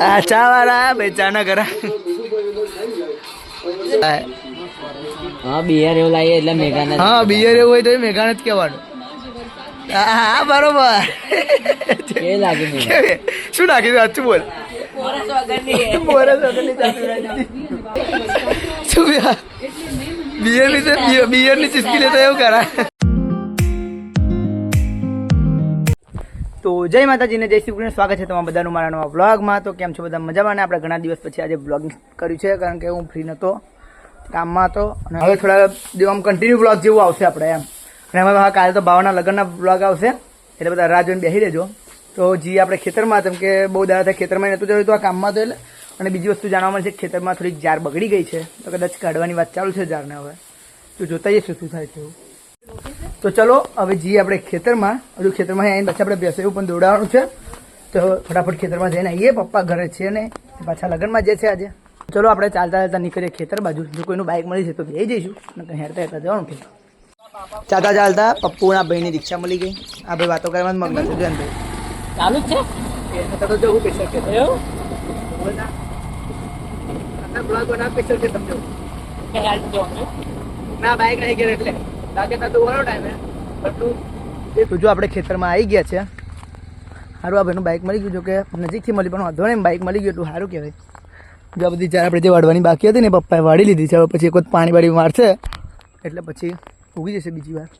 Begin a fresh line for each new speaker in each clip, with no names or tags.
ભાઈ ચા ના કરા
હા બિયર એવું લાવીએ એટલે મેઘાને
હા બિયર એવું હોય તો મેઘાને જ કહેવાનું. હા બરોબર.
કેવી લાગે
શું દઉં સાચું બોલ. શું યાર? બિયર લીધે બિયરની ચીસકી લેતો એવું કરા તો જય માતાજીને જય શ્રી કૃષ્ણ. સ્વાગત છે તમારા બધાનું મારા નવા વ્લોગમાં. તો કેમ છો બધા? મજામાં? ને આપણે ઘણા દિવસ પછી આજે વ્લોગિંગ કર્યું છે, કારણ કે હું ફ્રી નહોતો કામમાં હતો. અને હવે થોડા આમ કન્ટિન્યુ વ્લોગ જેવું આવશે આપણે એમ. અને હવે કાલે તો ભાવના લગ્નના વ્લોગ આવશે. એટલે બધા રાહ જોઈને બેસી રહેજો. તો જી, આપણે ખેતરમાં જેમ કે બહુ દાડા થાય ખેતરમાં નહોતું જોયું તો આ કામમાં તો એટલે. અને બીજી વસ્તુ જાણવા મળશે ખેતરમાં થોડીક જાર બગડી ગઈ છે. તો કદાચ કાઢવાની વાત ચાલુ છે જારને હવે. તો જોતા જઈશું શું થાય છે એવું. તો ચલો હવે જઈએ આપણે ખેતરમાં. હજુ ખેતરમાં આવીને પછી આપણે બેસે પણ દોડાવવાનું છે. તો ફટાફટ ખેતરમાં જઈને આવીએ. પપ્પા ઘરે છે ને પાછા લગ્નમાં જે છે આજે. ચલો આપણે ચાલતા ચાલતા નીકળીએ ખેતર બાજુ. જો કોઈનું બાઇક મળી છે તો બે જઈશું. નકર હેરતા હેરતા જવાનું ખેતર ચાલતા ચાલતા પપ્પુના ભાઈની રિક્ષા મળી ગઈ. આ ભાઈ વાતો કરવામાં મગ્ન છે જયંત
ચાલુ જ છે?
તો જવું પેશર ના બાઇક નહીં ગયા એટલે. જો આપણે ખેતરમાં આવી ગયા છે. સારું આ ભાઈનું બાઇક મળી ગયું. જો કે નજીકથી મળી, પણ વાંધો નહીં બાઇક મળી ગયું એટલું સારું કહેવાય. જો આ બધી જ્યારે આપણે જે વાળવાની બાકી હતી ને પપ્પાએ વાળી લીધી છે. હવે પછી એક વખત પાણી વાળી મારશે એટલે પછી ઉગી જશે બીજી વાર.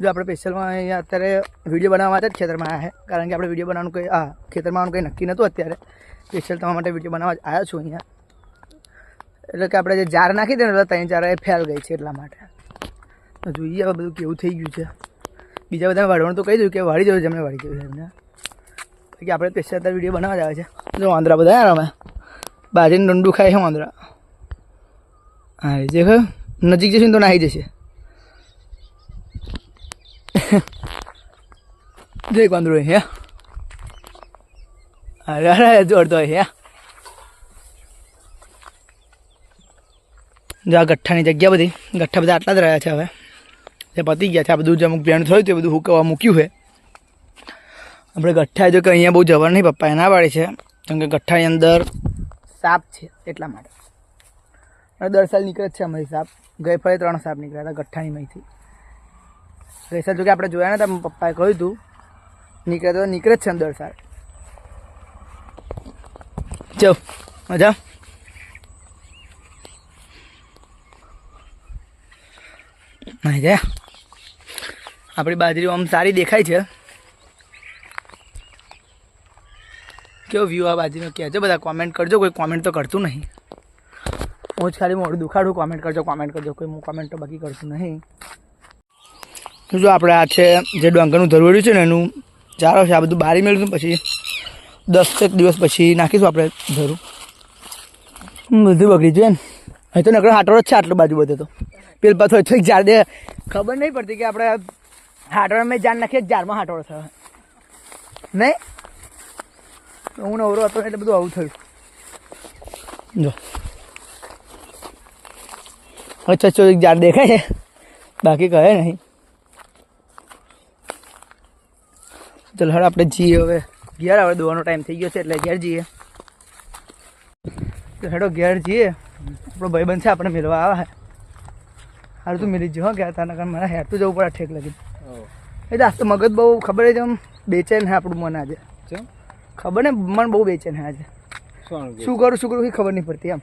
જો આપણે સ્પેશિયલમાં અહીંયા અત્યારે વીડિયો બનાવવા માટે જ ખેતરમાં આવ્યા છે. કારણ કે આપણે વીડિયો બનાવવાનું કંઈ આ ખેતરમાં આવવાનું કંઈ નક્કી નહોતું અત્યારે. સ્પેશિયલ તમારા માટે વીડિયો બનાવવા આવ્યો છું અહીંયા. એટલે કે આપણે જે જાર નાખી દે ને ત્યાં ચાર એ ફેલ ગઈ છે એટલા માટે. જોઈએ હવે બધું કેવું થઈ ગયું છે. બીજા બધા વાળવાનું તો કહી દઉં કે વાળી જવું જમણે વાળી જવું એમને. બાકી આપણે સ્પેશિયલ અત્યારે વીડિયો બનાવવા જ છે. જો, વાંદરા બધા અમે બાજરીનું ડંડું ખાય છે વાંદરા. હા એ જે નજીક જશે ને તો નાહી જશે. જો એક વાંદરો હે. અરે અરે જોડતો હે. જો, આ ગઠ્ઠાની જગ્યા બધી, ગઠ્ઠા બધા આટલા જ રહ્યા છે હવે. જે પતી ગયા છે, આ બધું જે અમુક ભેણ થયું તે બધું હુકવા મૂક્યું છે. આપણે ગઠ્ઠા જો કે અહીંયા બહુ જવાનું નહીં, પપ્પા એના વાળી છે. કેમ કે ગઠ્ઠાની અંદર સાપ છે, એટલા માટે. અને દર સાલ નીકળે છે અમારી સાપ. ગઈ ફળે ત્રણ સાપ નીકળ્યા હતા ગઠ્ઠાની માંથી ગઈ સાલ જોકે આપણે જોયા નતા પપ્પાએ કહ્યું હતું, નીકળે તો નીકળે જ છે દર સાલ. ચો મજા. જાય આપણી બાજરી આમ સારી દેખાય છે. કેવો વ્યૂ આ બાજરીનો કહેજો બધા કોમેન્ટ કરજો, કોઈ કોમેન્ટ તો કરતું નહીં. હું જ ખાલી મોડું દુખાડું કોમેન્ટ કરજો કોમેન્ટ કરજો. કોઈ હું કોમેન્ટ તો બાકી કરતું નહીં. જો આપણે આ છે જે ડોંગરનું ધરવડ્યું છે ને એનું ચારો છે, આ બધું બારી મેળવીશું પછી દસ એક દિવસ પછી નાખીશું આપણે ધરું. બધું બગડી જોઈએ ને અહીં તો નકરો હાટરો જ છે આટલું બાજુ બધે તો. પેલ પાછો એક ઝાડ ખબર નહીં પડતી કે આપણે હાટોડામાં જાન નાખીએ ઝાડમાં હાટોડો થયો. નહીં? હું નવરો હતો એટલે બધું આવું થયું. જો. અચ્છા એક ઝાડ દેખાય છે. બાકી કહે નહીં. ચાલો હવે આપણે જઈએ હવે. ઘેર હવે દોવાનો ટાઈમ થઈ ગયો છે એટલે ઘેર જઈએ. તો હેડો, ઘેર જઈએ. આપણો ભાઈબંધ છે આપણે મેળવા આવે. હારું, તું મેળી જ હો ગયા તારા કારણ મારા હેર તો જવું પડે ઠેક લગી એટલે આજ તો મગજ બહુ ખબર છે આમ બેચેન હે આપણું મન આજે. ખબર ને? મન બહુ બેચેન હે આજે. શું કરું શું કરું એ ખબર નહીં પડતી એમ.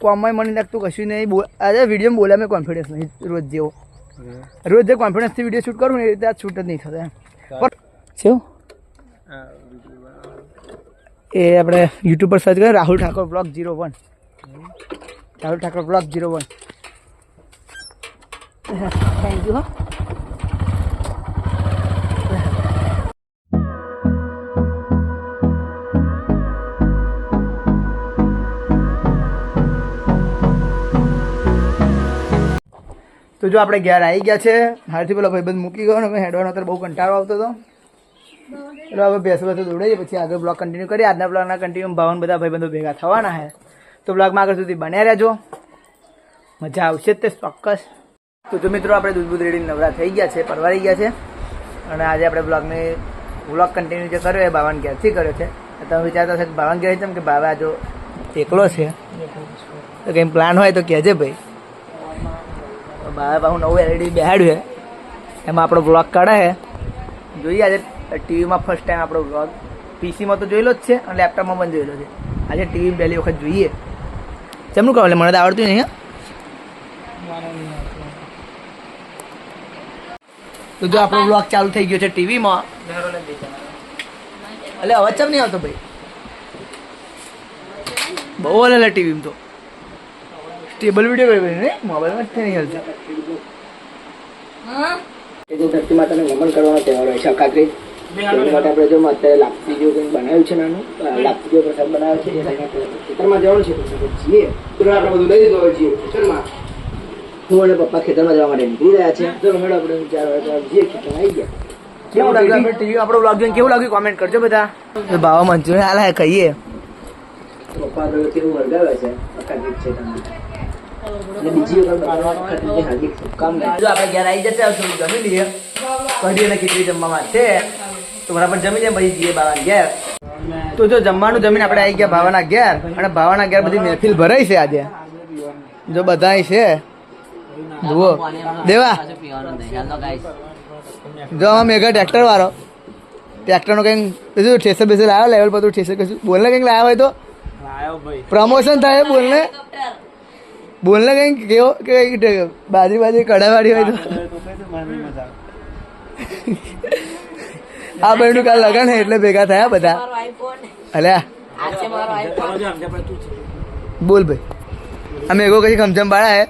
કોમમાં મને લાગતું કશું નહીં બોલ આજે વીડિયો બોલ્યા મેં કોન્ફિડન્સ નહીં રોજ જેવો. રોજ જે કોન્ફિડન્સથી વીડિયો શૂટ કરું ને એ રીતે આજ શૂટ જ નહીં થતા એમ. શું? એ આપણે યુટ્યુબ પર સર્ચ કરીએ Rahul Thakor blog zero one Rahul Thakor blog zero one thank you હા. તો જો આપણે ઘેર આવી ગયા છે હારથી પેલો ભાઈબંધ મૂકી ગયો ને હેડવાનો અત્યારે બહુ કંટાળો આવતો હતો. એટલે હવે બેસો બેસો દોડાઈએ, પછી આગળ બ્લોગ કન્ટિન્યુ કરીએ. આજના બ્લોગના કન્ટિન્યુ ભાવન બધા ભાઈબંધો ભેગા થવાના છે. તો બ્લોગમાં આગળ સુધી બન્યા રહેજો. મજા આવશે તે ચોક્કસ. તો જો મિત્રો, આપણે દૂધબૂધ દૂધ રેડી નવરા થઈ ગયા છે, પરવારી ગયા છે. અને આજે આપણે બ્લોગને બ્લોગ કન્ટિન્યુ જે કર્યો એ બાવન ઘેરથી કર્યો છે. તમે વિચારતા હશે કે ભાવન ઘેર છે કે ભાવે આ જો એકલો છે. તો કંઈ પ્લાન હોય તો કહેજે ભાઈ. ભાવે પાછું નવું એલઈડી બેહાડ્યું છે એમાં આપણો બ્લોગ કાઢે છે જોઈએ આજે ટીવીમાં ફર્સ્ટ ટાઈમ આપણો બ્લોગ પીસીમાં તો જોયેલો જ છે અને લેપટોપમાં પણ જોયેલો છે. આજે ટીવી પહેલી વખત જોઈએ. ચમનું કહો એટલે મને તો આવડતું નહીં તો જો આપણો બ્લોગ ચાલુ થઈ ગયો છે ટીવીમાં એટલે અવાજ ચમ નહીં આવતો ભાઈ? બહુ હલે ટીવીમાં તો. સ્ટેબલ વીડિયો કરી ભાઈ ને મોબાઈલમાં જ નહીં હલતા એ જે ધરતી માતાને કરવાનો તહેવાર હોય છે અકાત્રી એની માટે આપણે જો અત્યારે લાપસી જેવું કંઈક બનાવ્યું છે નાનું લાપસી જેવો પ્રસાદ બનાવ્યો છે એ લઈને ખેતરમાં જવાનું છે જઈએ. તો આપણે બધું લઈ લીધું હવે જઈએ ખેતરમાં. હું અને પપ્પા ખેતરમાં જવા માટે નીકળી રહ્યા છે ચલો હેડો આપણે ચાર વાગે જઈએ ખેતરમાં આવી ગયા. કેવું લાગ્યું આપણે ટીવી આપણો બ્લોગ કેવું લાગ્યું? કોમેન્ટ કરજો બધા. ભાવ મંચુરિયન હાલ કહીએ પપ્પા તો કેવું વર્ગાવે છે છે તમને બીજી જો જમવાનું જમીને આપણે આવી ગયા ભાવાના ઘેર અને ભાવાના ઘેર બધી મહેફિલ ભરાઈ છે આજે. જો બધા છે જુઓ દેવા જો આમાં મેઘા ટ્રેક્ટર વાળો. ટ્રેક્ટરનો કંઈક કશું ઠેસર બેસર લાવ્યો લેવલ પર ઠેસર બોલને કંઈક લાવ્યો હોય તો પ્રમોશન થાય બોલને બોલને કંઈક કેવો કે બાજરી બાજરી કડાવાળી હોય તો. આ ભાઈનું કાલ લગન છે એટલે ભેગા થયા બધા. અલ્યા. બોલ ભાઈ. અમે એગો કઈ ખમચમ બાળા હે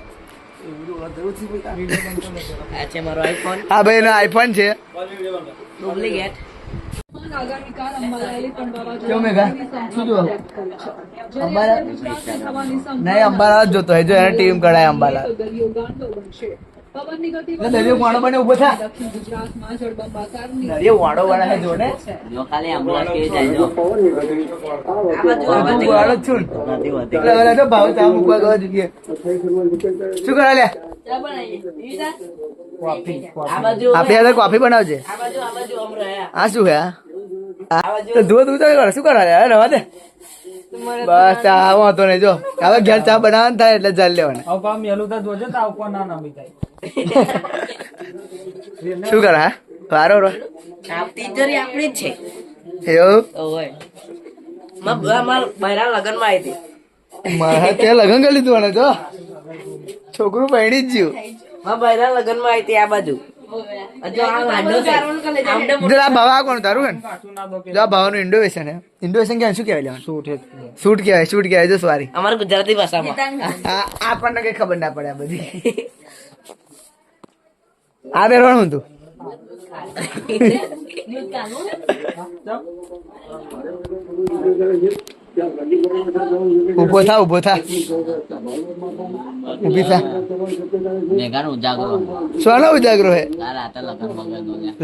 આ
ભાઈ એનો આઈફોન છે. શું જો અંબાલા? નહીં અંબાલા જ જોતો હોય. જો એને ટીમ કઢાય અંબાલા. દરિયો વાણો બને ઊભો થા દરિયો વાણો વાળા જો ને.
જો ખાલી એમ્બ્યુલન્સ કેવી જાય જો
વાળો જ છું એટલે ઓલા જો ભાવ ચા મૂકવા ગયો જગ્યાએ શું કરે લે
આ બાજુ
આપણે કોફી બનાવજે.
આ બાજુ આ બાજુ આમ રહ્યા
આ શું હે? તો ધો ધો કરે શું કરવા? રવા દે. બસ ચા વાંધો નહીં જો. હવે ઘેર ચા બનાવવાનું થાય એટલે ચાલ લેવાને.
અવકા મેલું તો જોજે તા ઉપર ના નમી જાય
શું કરે હા? વારો રો
ટીચર આપણી જ છે.
એવું?
ઓય. માં માર બહેરા લગનમાં આવી હતી.
મારા ત્યાં લગન કરી લીધું અને જો. છોકરું પહેણી જ જ્યું
માં બહેરા લગનમાં આવી હતી આ બાજુ.
કોણ તારું હે
કે
જો ભાવનું ઇન્ડોવેશન હે ઇન્ડોવેશન કહેવાય શું કહેવાય લેવાનું?
શૂટ
શૂટ કહેવાય શૂટ કહેવાય જો સોરી.
અમાર ગુજરાતી ભાષામાં.
આપણને કઈ ખબર ના પડે આ બધી. આ પહેરવાનું હતું? ઊભો થા ઊભો થા. ઊભી થા. સોનો ઉજાગરો હે?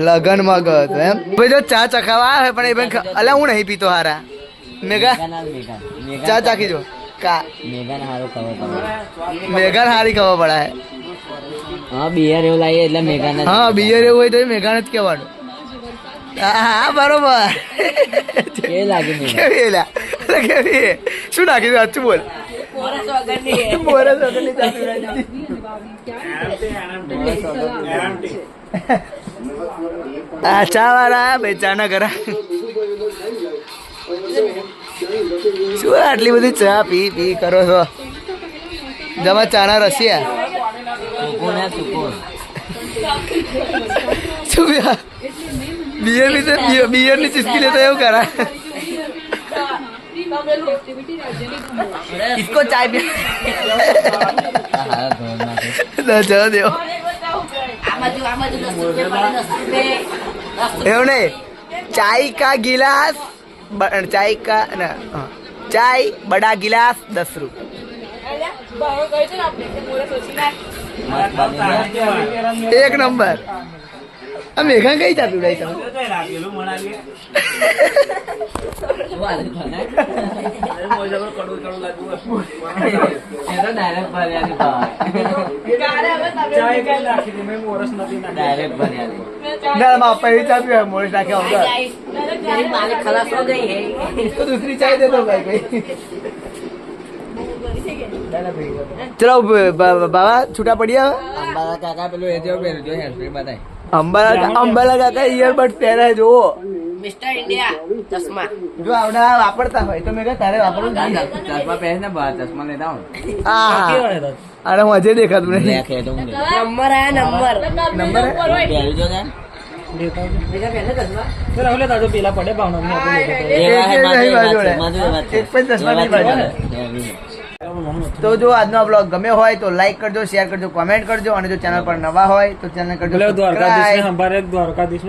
લગનમાં ગયો
હતો એમ? ભાઈ જો ચા ચખાવા હે પણ એ બેન અલા હું નહીં પીતો હારા. મેઘા ચા ચાખી જો કા
મેઘાને હારો ખબર પડે.
મેઘાને હારી ખબર પડે
હા. બિયર એવું લાગે એટલે મેઘાને
હા બિયર એવું હોય તો મેઘાન જ કહેવાનું. હા હા બરોબર.
કેવી લાગે
કેવી? શું નાખી દઉં સાચું બોલ. આ ચા વાળા બે ચા ના કરા શું આટલી બધી ચા પી પી કરો છો? જમા ચા ના રસિયા. શું બિયરની ચીસ્કી લેતો એવું કરા. इसको चाय भी चाय का गिलास चाय का ना चाय, बड़ा गिलास दस
रूप
एक नंबर. આ મેઘા કઈ ચાતું રહી તમે ના એવી ચાપ્યું મોરસ નાખ્યા તો દૂસરી ચાય દેતો ભાઈ ભાઈ ચલો બાબા છૂટા પડ્યા
કાકા પેલું એ જો બતાય
અંબાલા અંબાલા કાકા ઇયરબડ પહેરે જો
મિસ્ટર ઇન્ડિયા ચશ્મા.
જો આવડા વાપરતા હોય તો મેં કહે તારે વાપરવું
ચશ્મા પહેરે ને બહાર ચશ્મા લેતા હું
હા અરે હું અજય દેખાતું નહીં
નંબર આ
નંબર. નંબર
પહેરી જો ને?
પેલા પડે ભાવના
એક પણ ચશ્મા નહીં તો જો આજનો બ્લોગ ગમે હોય તો લાઈક કરજો શેર કરજો કોમેન્ટ કરજો અને જો ચેનલ પર નવા હોય તો ચેનલ કરજો
દ્વારકાધીશ હંભારે દ્વારકાધીશ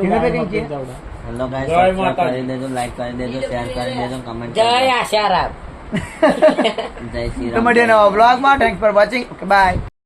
કરી દેજો શેર કરી દેજો કમેન્ટ
જય આશારામ
જય શ્રી રામ તો
મળીએ નવા ફોર વોચિંગ બાય